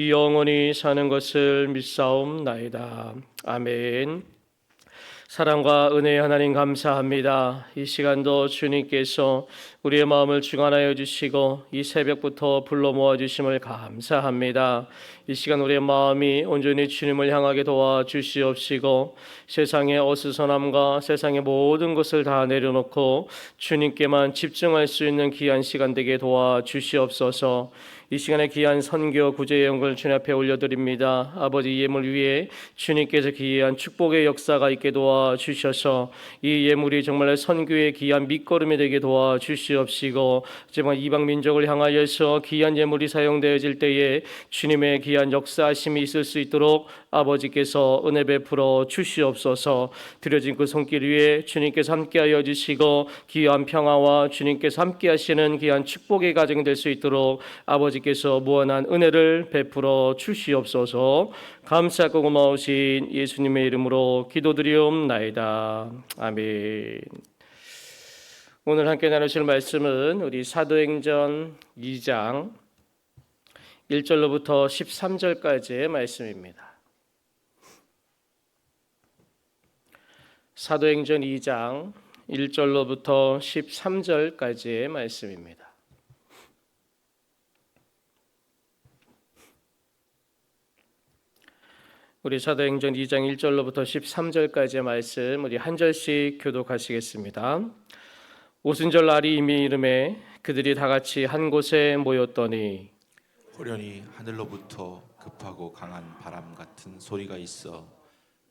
이 영원히 사는 것을 믿사옵나이다. 아멘. 사랑과 은혜의 하나님 감사합니다. 이 시간도 주님께서 우리의 마음을 주관하여 주시고 이 새벽부터 불러 모아 주심을 감사합니다. 이 시간 우리의 마음이 온전히 주님을 향하게 도와 주시옵시고 세상의 어수선함과 세상의 모든 것을 다 내려놓고 주님께만 집중할 수 있는 귀한 시간 되게 도와 주시옵소서. 이 시간에 귀한 선교 구제의 영광을 주님 앞에 올려드립니다. 아버지 예물 위에 주님께서 귀한 축복의 역사가 있게 도와 주셔서 이 예물이 정말 선교의 귀한 밑거름이 되게 도와 주시옵시고 정말 이방 민족을 향하여서 귀한 예물이 사용되어질 때에 주님의 귀한 역사하심이 있을 수 있도록 아버지께서 은혜 베풀어 주시옵소서. 드려진 그 손길 위에 주님께서 함께하여 주시고 귀한 평화와 주님께서 함께하시는 귀한 축복의 가정 될수 있도록 아버지께서 무한한 은혜를 베풀어 주시옵소서. 감사하고 고마우신 예수님의 이름으로 기도드리옵나이다. 아멘. 오늘 함께 나누실 말씀은 우리 사도행전 2장 1절로부터 13절까지의 말씀입니다. 사도행전 2장 1절로부터 13절까지의 말씀입니다. 우리 사도행전 2장 1절로부터 13절까지의 말씀 우리 한 절씩 교독하시겠습니다. 오순절 날이 이미 이름에 그들이 다 같이 한 곳에 모였더니 호련히 하늘로부터 급하고 강한 바람 같은 소리가 있어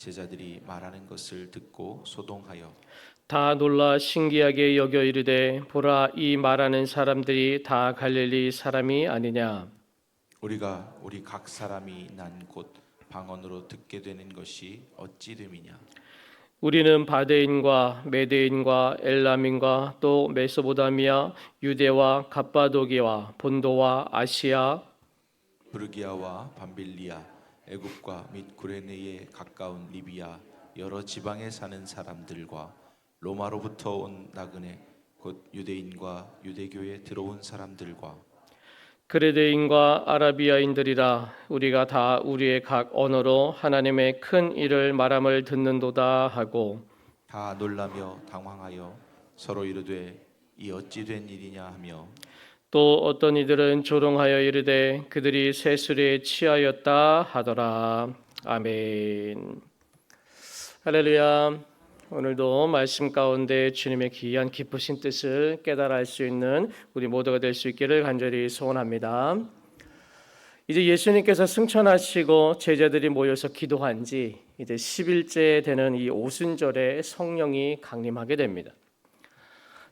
제자들이 말하는 것을 듣고 소동하여 다 놀라 신기하게 여겨 이르되 보라 이 말하는 사람들이 다 갈릴리 사람이 아니냐? 우리가 우리 각 사람이 난 곳 방언으로 듣게 되는 것이 어찌 됨이냐? 우리는 바데인과 메데인과 엘람인과 또 메소보다미아 유대와 갑바도기와 본도와 아시아 부르기아와 밤빌리아 애굽과 및 구레네에 가까운 리비아 여러 지방에 사는 사람들과 로마로부터 온 나그네 곧 유대인과 유대교에 들어온 사람들과 그레데인과 아라비아인들이라 우리가 다 우리의 각 언어로 하나님의 큰 일을 말함을 듣는도다 하고 다 놀라며 당황하여 서로 이르되 이 어찌 된 일이냐 하며 또 어떤 이들은 조롱하여 이르되 그들이 세술에 취하였다 하더라 아멘 할렐루야 오늘도 말씀 가운데 주님의 귀한 기쁘신 뜻을 깨달아 알 수 있는 우리 모두가 될 수 있기를 간절히 소원합니다. 이제 예수님께서 승천하시고 제자들이 모여서 기도한 지 이제 10일째 되는 이 오순절에 성령이 강림하게 됩니다.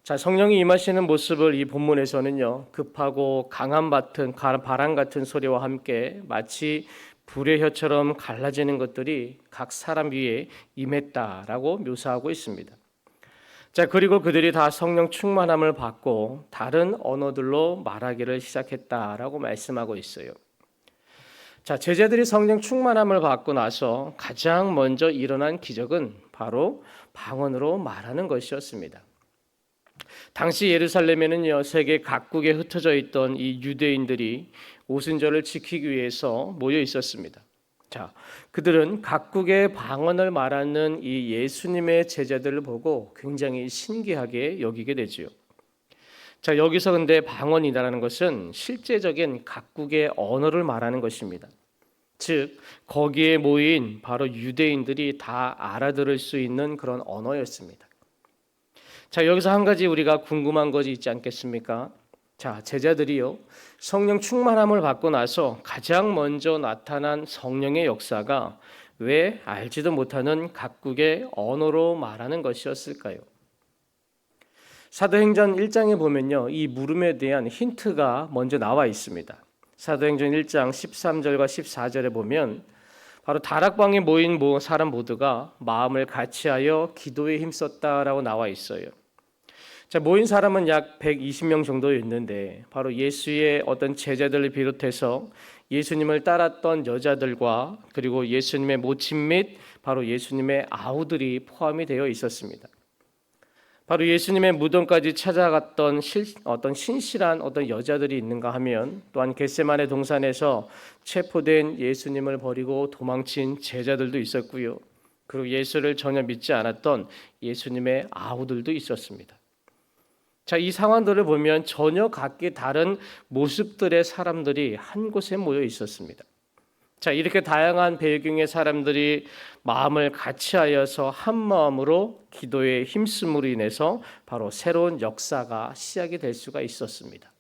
자, 성령이 임하시는 모습을 이 본문에서는요. 급하고 강한 같은 바람 같은 소리와 함께 마치 불의 혀처럼 갈라지는 것들이 각 사람 위에 임했다라고 묘사하고 있습니다. 자, 그리고 그들이 다 성령 충만함을 받고 다른 언어들로 말하기를 시작했다라고 말씀하고 있어요. 자, 제자들이 성령 충만함을 받고 나서 가장 먼저 일어난 기적은 바로 방언으로 말하는 것이었습니다. 당시 예루살렘에는요 세계 각국에 흩어져 있던 이 유대인들이 오순절을 지키기 위해서 모여 있었습니다. 자, 그들은 각국의 방언을 말하는 이 예수님의 제자들을 보고 굉장히 신기하게 여기게 되지요. 자, 여기서 근데 방언이라는 것은 실제적인 각국의 언어를 말하는 것입니다. 즉, 거기에 모인 바로 유대인들이 다 알아들을 수 있는 그런 언어였습니다. 자, 여기서 한 가지 우리가 궁금한 것이 있지 않겠습니까? 자, 제자들이요. 성령 충만함을 받고 나서 가장 먼저 나타난 성령의 역사가 왜 알지도 못하는 각국의 언어로 말하는 것이었을까요? 사도행전 1장에 보면요. 이 물음에 대한 힌트가 먼저 나와 있습니다. 사도행전 1장 13절과 14절에 보면 바로 다락방에 모인 모- 사람 모두가 마음을 같이하여 기도에 힘썼다라고 나와 있어요. 자, 모인 사람은 약 120명 정도였는데 바로 예수의 어떤 제자들을 비롯해서 예수님을 따랐던 여자들과 그리고 예수님의 모친 및 바로 예수님의 아우들이 포함이 되어 있었습니다. 바로 예수님의 무덤까지 찾아갔던 실, 어떤 신실한 어떤 여자들이 있는가 하면 또한 겟세만의 동산에서 체포된 예수님을 버리고 도망친 제자들도 있었고요. 그리고 예수를 전혀 믿지 않았던 예수님의 아우들도 있었습니다. 자, 이 상황들을 보면 전혀 각기 다른 모습들의 사람들이 한 곳에 모여 있었습니다. 자, 이렇게 다양한 배경의 사람들이 마음을 같이하여서 한 마음으로 기도에 힘쓰므로 인해서 바로 새로운 역사가 시작이 될 수가 있었습니다.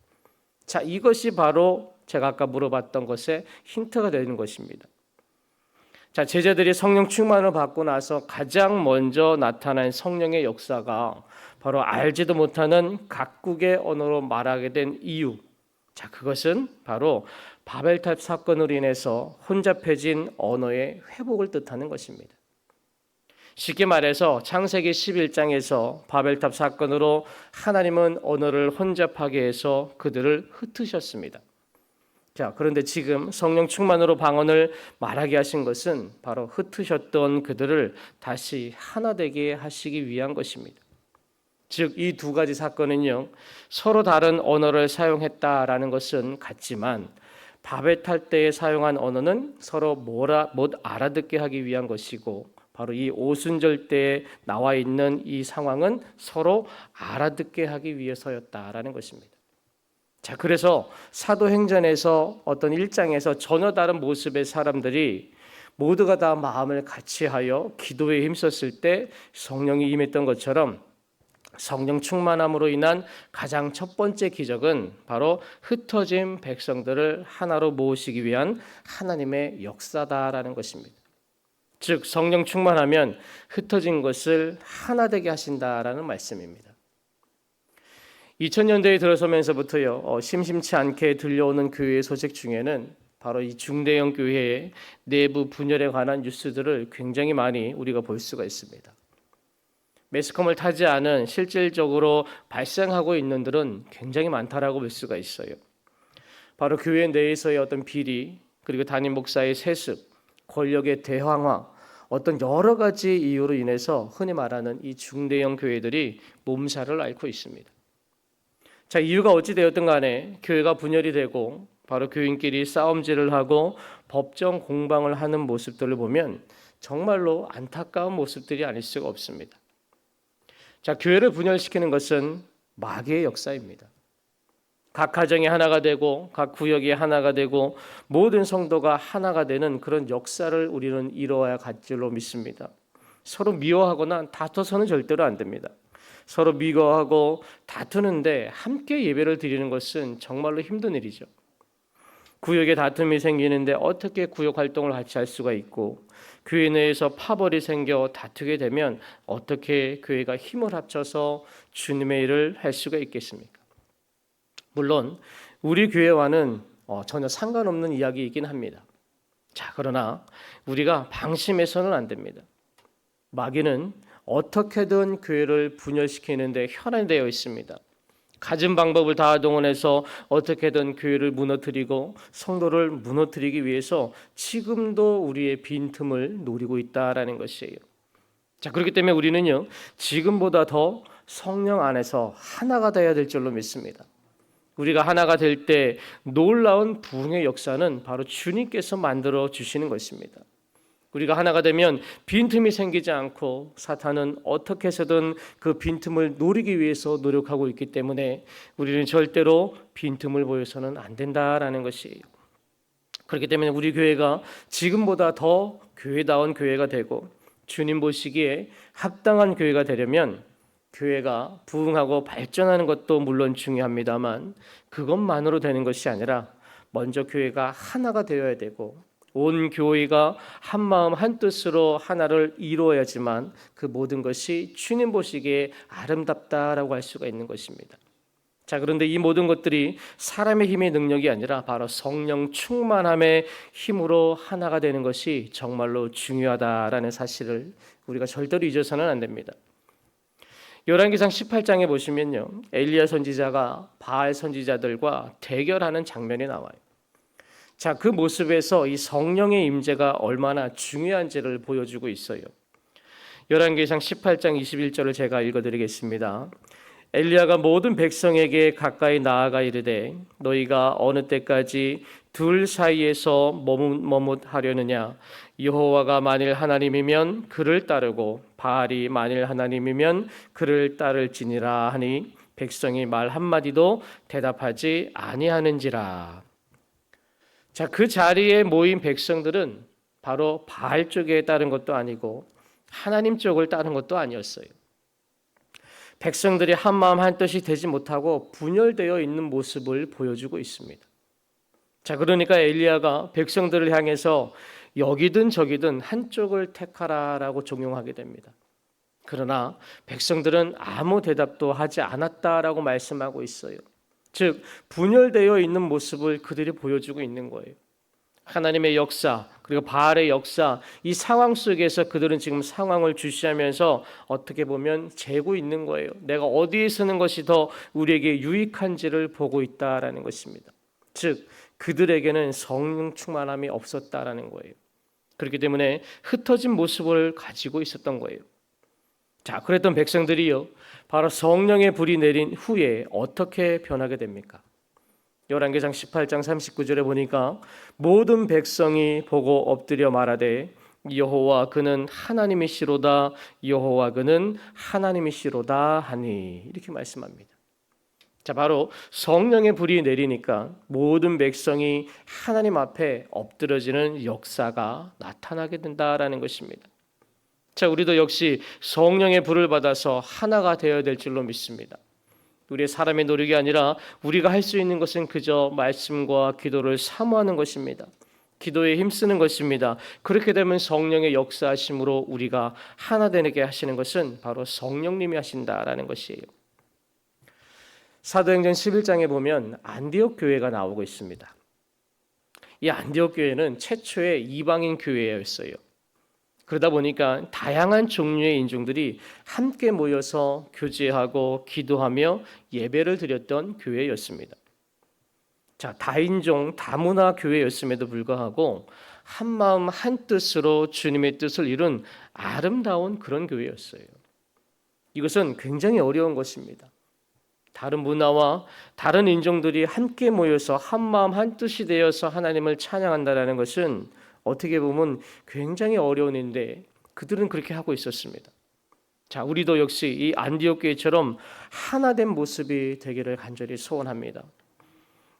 자, 이것이 바로 제가 아까 물어봤던 것의 힌트가 되는 것입니다. 자, 제자들이 성령 충만을 받고 나서 가장 먼저 나타난 성령의 역사가 바로 알지도 못하는 각국의 언어로 말하게 된 이유. 자, 그것은 바로 바벨탑 사건으로 인해서 혼잡해진 언어의 회복을 뜻하는 것입니다. 쉽게 말해서 창세기 11장에서 바벨탑 사건으로 하나님은 언어를 혼잡하게 해서 그들을 흩으셨습니다. 자, 그런데 지금 성령 충만으로 방언을 말하게 하신 것은 바로 흩으셨던 그들을 다시 하나 되게 하시기 위한 것입니다. 즉, 이 두 가지 사건은요, 서로 다른 언어를 사용했다라는 것은 같지만, 밥에 탈 때에 사용한 언어는 서로 뭐라, 못 알아듣게 하기 위한 것이고, 바로 이 오순절 때에 나와 있는 이 상황은 서로 알아듣게 하기 위해서였다라는 것입니다. 자, 그래서 사도행전에서 어떤 일장에서 전혀 다른 모습의 사람들이 모두가 다 마음을 같이하여 기도에 힘썼을 때 성령이 임했던 것처럼 성령 충만함으로 인한 가장 첫 번째 기적은 바로 흩어진 백성들을 하나로 모으시기 위한 하나님의 역사다라는 것입니다. 즉 성령 충만하면 흩어진 것을 하나 되게 하신다라는 말씀입니다. 2000년대에 들어서면서부터요 어, 심심치 않게 들려오는 교회 소식 중에는 바로 이 중대형 교회의 내부 분열에 관한 뉴스들을 굉장히 많이 우리가 볼 수가 있습니다. 매스컴을 타지 않은 실질적으로 발생하고 있는 들은 굉장히 많다라고 볼 수가 있어요. 바로 교회 내에서의 어떤 비리 그리고 담임 목사의 세습, 권력의 대황화, 어떤 여러 가지 이유로 인해서 흔히 말하는 이 중대형 교회들이 몸살을 앓고 있습니다. 자, 이유가 어찌 되었든 간에 교회가 분열이 되고 바로 교인끼리 싸움질을 하고 법정 공방을 하는 모습들을 보면 정말로 안타까운 모습들이 아닐 수가 없습니다. 자, 교회를 분열시키는 것은 마귀의 역사입니다. 각 가정이 하나가 되고 각 구역이 하나가 되고 모든 성도가 하나가 되는 그런 역사를 우리는 이루어야 갈 줄로 믿습니다. 서로 미워하거나 다퉈서는 절대로 안 됩니다. 서로 미워하고 다투는데 함께 예배를 드리는 것은 정말로 힘든 일이죠. 구역에 다툼이 생기는데 어떻게 구역 활동을 같이 할 수가 있고 교회 내에서 파벌이 생겨 다투게 되면 어떻게 교회가 힘을 합쳐서 주님의 일을 할 수가 있겠습니까? 물론 우리 교회와는 어, 전혀 상관없는 이야기이긴 합니다. 자, 그러나 우리가 방심해서는 안 됩니다. 마귀는 어떻게든 교회를 분열시키는데 현안되어 있습니다. 가진 방법을 다 동원해서 어떻게든 교회를 무너뜨리고 성도를 무너뜨리기 위해서 지금도 우리의 빈틈을 노리고 있다라는 것이에요. 자, 그렇기 때문에 우리는요, 지금보다 더 성령 안에서 하나가 되어야 될 줄로 믿습니다. 우리가 하나가 될 때 놀라운 부흥의 역사는 바로 주님께서 만들어 주시는 것입니다. 우리가 하나가 되면 빈틈이 생기지 않고 사탄은 어떻게 해서든 그 빈틈을 노리기 위해서 노력하고 있기 때문에 우리는 절대로 빈틈을 보여서는 안 된다라는 것이에요. 그렇기 때문에 우리 교회가 지금보다 더 교회다운 교회가 되고 주님 보시기에 합당한 교회가 되려면 교회가 부흥하고 발전하는 것도 물론 중요합니다만 그것만으로 되는 것이 아니라 먼저 교회가 하나가 되어야 되고 온 교회가 한 마음 한 뜻으로 하나를 이루어야지만 그 모든 것이 주님 보시기에 아름답다라고 할 수가 있는 것입니다. 자, 그런데 이 모든 것들이 사람의 힘의 능력이 아니라 바로 성령 충만함의 힘으로 하나가 되는 것이 정말로 중요하다라는 사실을 우리가 절대로 잊어서는 안 됩니다. 열왕기상 18장에 보시면요. 엘리야 선지자가 바알 선지자들과 대결하는 장면이 나와요. 자, 그 모습에서 이 성령의 임재가 얼마나 중요한지를 보여주고 있어요. 열왕기상 18장 21절을 제가 읽어 드리겠습니다. 엘리야가 모든 백성에게 가까이 나아가 이르되 너희가 어느 때까지 둘 사이에서 머뭇 머뭇하려느냐 여호와가 만일 하나님이면 그를 따르고 바알이 만일 하나님이면 그를 따를지니라 하니 백성이 말 한마디도 대답하지 아니하는지라 자, 그 자리에 모인 백성들은 바로 바알 쪽에 따른 것도 아니고 하나님 쪽을 따른 것도 아니었어요. 백성들이 한 마음 한 뜻이 되지 못하고 분열되어 있는 모습을 보여주고 있습니다. 자, 그러니까 엘리야가 백성들을 향해서 여기든 저기든 한쪽을 택하라라고 종용하게 됩니다. 그러나 백성들은 아무 대답도 하지 않았다라고 말씀하고 있어요. 즉 분열되어 있는 모습을 그들이 보여주고 있는 거예요. 하나님의 역사 그리고 바알의 역사 이 상황 속에서 그들은 지금 상황을 주시하면서 어떻게 보면 재고 있는 거예요. 내가 어디에 서는 것이 더 우리에게 유익한지를 보고 있다라는 것입니다. 즉 그들에게는 성령 충만함이 없었다라는 거예요. 그렇기 때문에 흩어진 모습을 가지고 있었던 거예요. 자, 그랬던 백성들이요. 바로 성령의 불이 내린 후에 어떻게 변하게 됩니까? 열왕기상 18장 39절에 보니까 모든 백성이 보고 엎드려 말하되 여호와 그는 하나님이시로다 여호와 그는 하나님이시로다 하니 이렇게 말씀합니다. 자 바로 성령의 불이 내리니까 모든 백성이 하나님 앞에 엎드려지는 역사가 나타나게 된다라는 것입니다. 자 우리도 역시 성령의 불을 받아서 하나가 되어야 될 줄로 믿습니다. 우리의 사람의 노력이 아니라 우리가 할 수 있는 것은 그저 말씀과 기도를 사모하는 것입니다. 기도에 힘쓰는 것입니다. 그렇게 되면 성령의 역사하심으로 우리가 하나 되게 하시는 것은 바로 성령님이 하신다라는 것이에요. 사도행전 11장에 보면 안디옥 교회가 나오고 있습니다. 이 안디옥 교회는 최초의 이방인 교회였어요. 그러다 보니까 다양한 종류의 인종들이 함께 모여서 교제하고 기도하며 예배를 드렸던 교회였습니다. 자, 다인종 다문화 교회였음에도 불구하고 한 마음 한 뜻으로 주님의 뜻을 이룬 아름다운 그런 교회였어요. 이것은 굉장히 어려운 것입니다. 다른 문화와 다른 인종들이 함께 모여서 한 마음 한 뜻이 되어서 하나님을 찬양한다라는 것은 어떻게 보면 굉장히 어려운 일인데 그들은 그렇게 하고 있었습니다. 자, 우리도 역시 이 안디옥 교회처럼 하나된 모습이 되기를 간절히 소원합니다.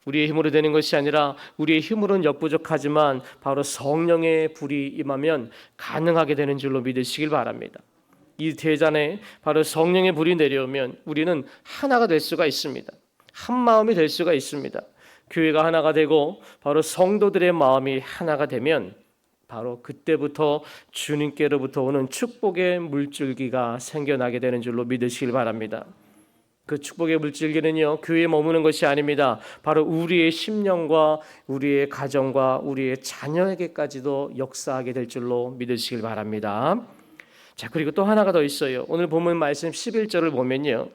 우리의 힘으로 되는 것이 아니라 우리의 힘으로는 역부족하지만 바로 성령의 불이 임하면 가능하게 되는 줄로 믿으시길 바랍니다. 이 대잔에 바로 성령의 불이 내려오면 우리는 하나가 될 수가 있습니다. 한 마음이 될 수가 있습니다. 교회가 하나가 되고 바로 성도들의 마음이 하나가 되면 바로 그때부터 주님께로부터 오는 축복의 물줄기가 생겨나게 되는 줄로 믿으시길 바랍니다. 그 축복의 물줄기는요 교회에 머무는 것이 아닙니다. 바로 우리의 심령과 우리의 가정과 우리의 자녀에게까지도 역사하게 될 줄로 믿으시길 바랍니다. 자 그리고 또 하나가 더 있어요. 오늘 본문 말씀 11절을 보면요.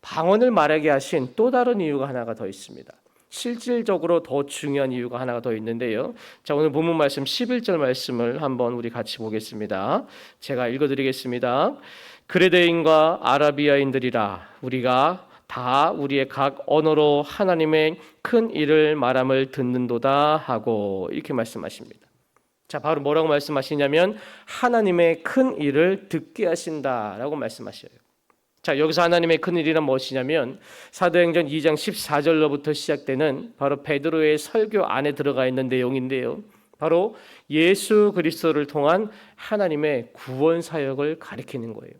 방언을 말하게 하신 또 다른 이유가 하나가 더 있습니다. 실질적으로 더 중요한 이유가 하나가 더 있는데요. 자, 오늘 본문 말씀 11절 말씀을 한번 우리 같이 보겠습니다. 제가 읽어 드리겠습니다. 그레데인과 아라비아인들이라 우리가 다 우리의 각 언어로 하나님의 큰 일을 말함을 듣는도다 하고 이렇게 말씀하십니다. 자, 바로 뭐라고 말씀하시냐면 하나님의 큰 일을 듣게 하신다라고 말씀하셔요. 자, 여기서 하나님의 큰 일이란 무엇이냐면 사도행전 2장 14절로부터 시작되는 바로 베드로의 설교 안에 들어가 있는 내용인데요. 바로 예수 그리스도를 통한 하나님의 구원 사역을 가리키는 거예요.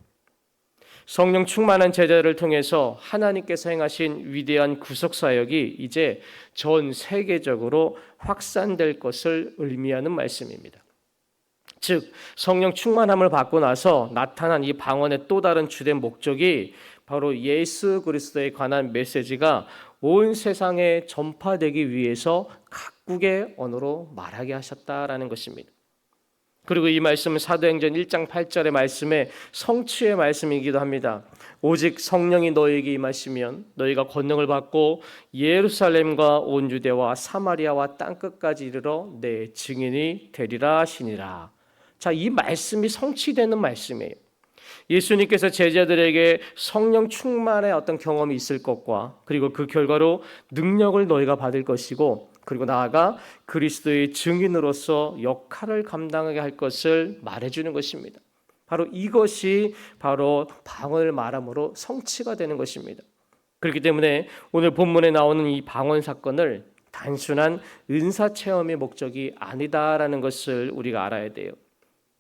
성령 충만한 제자를 통해서 하나님께서 행하신 위대한 구속 사역이 이제 전 세계적으로 확산될 것을 의미하는 말씀입니다. 즉 성령 충만함을 받고 나서 나타난 이 방언의 또 다른 주된 목적이 바로 예수 그리스도에 관한 메시지가 온 세상에 전파되기 위해서 각국의 언어로 말하게 하셨다라는 것입니다. 그리고 이 말씀은 사도행전 1장 8절의 말씀에 성취의 말씀이기도 합니다. 오직 성령이 너에게 임하시면 너희가 권능을 받고 예루살렘과 온 유대와 사마리아와 땅 끝까지 이르러 내 증인이 되리라 하시니라. 자, 이 말씀이 성취되는 말씀이에요. 예수님께서 제자들에게 성령 충만의 어떤 경험이 있을 것과 그리고 그 결과로 능력을 너희가 받을 것이고 그리고 나아가 그리스도의 증인으로서 역할을 감당하게 할 것을 말해주는 것입니다. 바로 이것이 바로 방언을 말함으로 성취가 되는 것입니다. 그렇기 때문에 오늘 본문에 나오는 이 방언 사건을 단순한 은사 체험의 목적이 아니다라는 것을 우리가 알아야 돼요.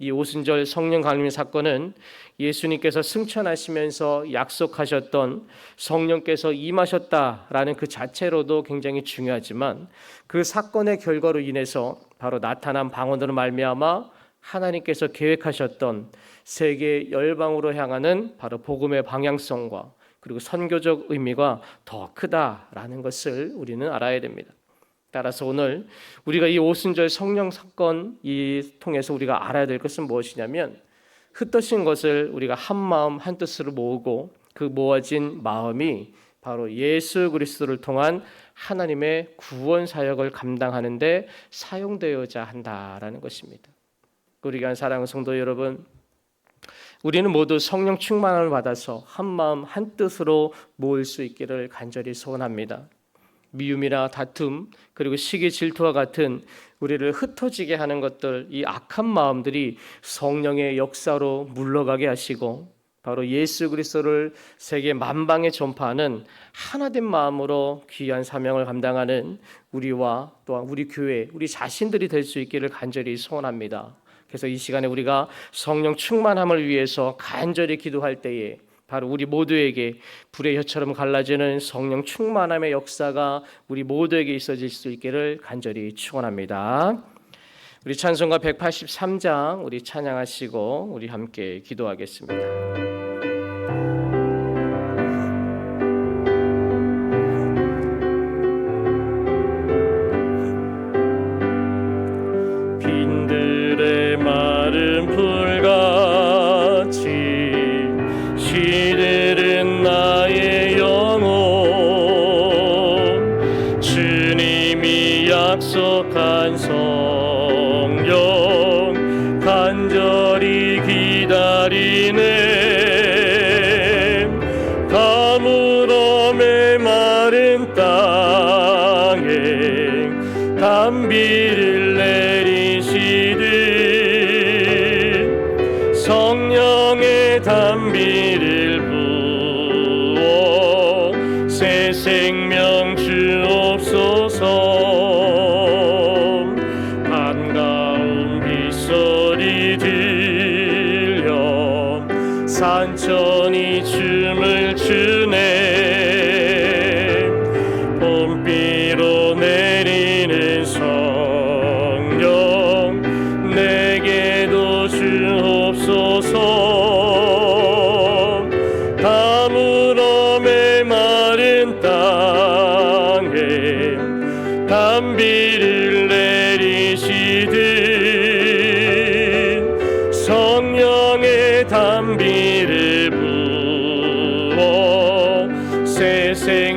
이 오순절 성령 강림 사건은 예수님께서 승천하시면서 약속하셨던 성령께서 임하셨다라는 그 자체로도 굉장히 중요하지만 그 사건의 결과로 인해서 바로 나타난 방언으로 말미암아 하나님께서 계획하셨던 세계 열방으로 향하는 바로 복음의 방향성과 그리고 선교적 의미가 더 크다라는 것을 우리는 알아야 됩니다. 따라서 오늘 우리가 이 오순절 성령 사건 이 통해서 우리가 알아야 될 것은 무엇이냐면 흩어진 것을 우리가 한 마음 한 뜻으로 모으고 그 모아진 마음이 바로 예수 그리스도를 통한 하나님의 구원 사역을 감당하는데 사용되어야 한다라는 것입니다. 우리가 사랑하는 성도 여러분, 우리는 모두 성령 충만함을 받아서 한 마음 한 뜻으로 모을 수 있기를 간절히 소원합니다. 미움이나 다툼 그리고 시기 질투와 같은 우리를 흩어지게 하는 것들 이 악한 마음들이 성령의 역사로 물러가게 하시고 바로 예수 그리스도를 세계 만방에 전파하는 하나된 마음으로 귀한 사명을 감당하는 우리와 또한 우리 교회 우리 자신들이 될 수 있기를 간절히 소원합니다. 그래서 이 시간에 우리가 성령 충만함을 위해서 간절히 기도할 때에 바로 우리 모두에게 불의 혀처럼 갈라지는 성령 충만함의 역사가 우리 모두에게 있어질 수 있기를 간절히 축원합니다. 우리 찬송가 183장 우리 찬양하시고 우리 함께 기도하겠습니다.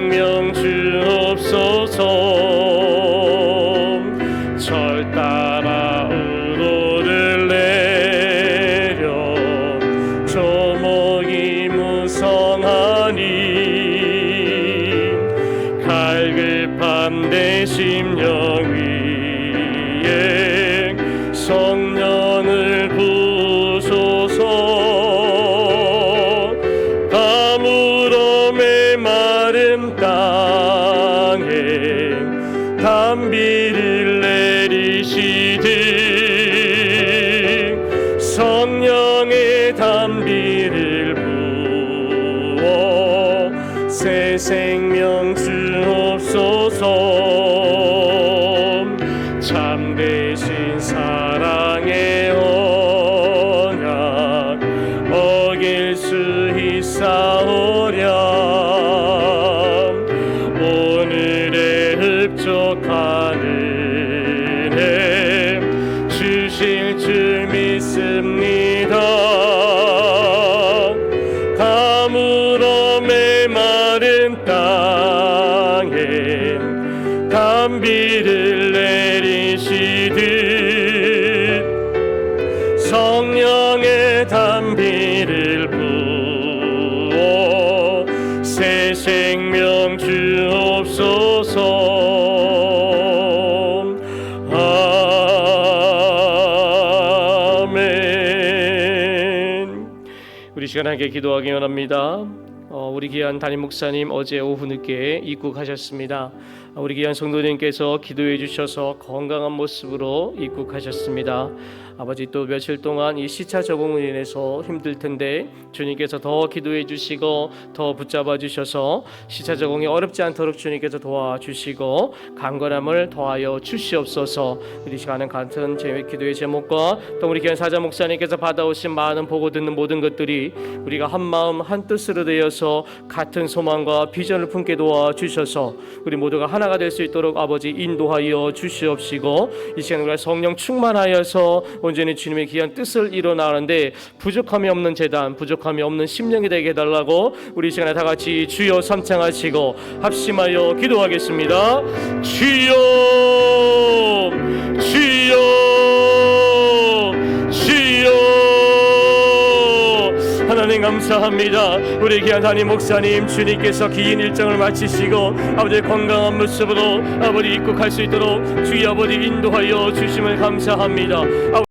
생명 주옵소서 새 생명 주옵소서 생명 주옵소서 아멘 우리 시간 함께 기도하기 원합니다. 어, 우리 귀한 담임 목사님 어제 오후 늦게 입국하셨습니다. 어, 우리 귀한 성도님께서 기도해 주셔서 건강한 모습으로 입국하셨습니다. 아버지 또 며칠 동안 이 시차 적응으로 인해서 힘들 텐데 주님께서 더 기도해 주시고 더 붙잡아 주셔서 시차 적응이 어렵지 않도록 주님께서 도와주시고 강건함을 더하여 주시옵소서. 우리 시간은 같은 제 기도의 제목과 또 우리 귀한 사자 목사님께서 받아오신 많은 보고 듣는 모든 것들이 우리가 한 마음 한 뜻으로 되어서 같은 소망과 비전을 품게 도와 주셔서 우리 모두가 하나가 될 수 있도록 아버지 인도하여 주시옵시고 이 시간 우리가 성령 충만하여서 온전히 주님의 귀한 뜻을 이뤄나가는데 부족함이 없는 재단 부족함이 없는 심령이 되게 해달라고 우리 이 시간에 다 같이 주여 삼창하시고 합심하여 기도하겠습니다 주여 주여 하나님 감사합니다. 우리 귀한 담임 목사님 주님께서 긴 일정을 마치시고 아버지의 건강한 모습으로 아버지 입국할 수 있도록 주의 아버지 인도하여 주심을 감사합니다. 아버지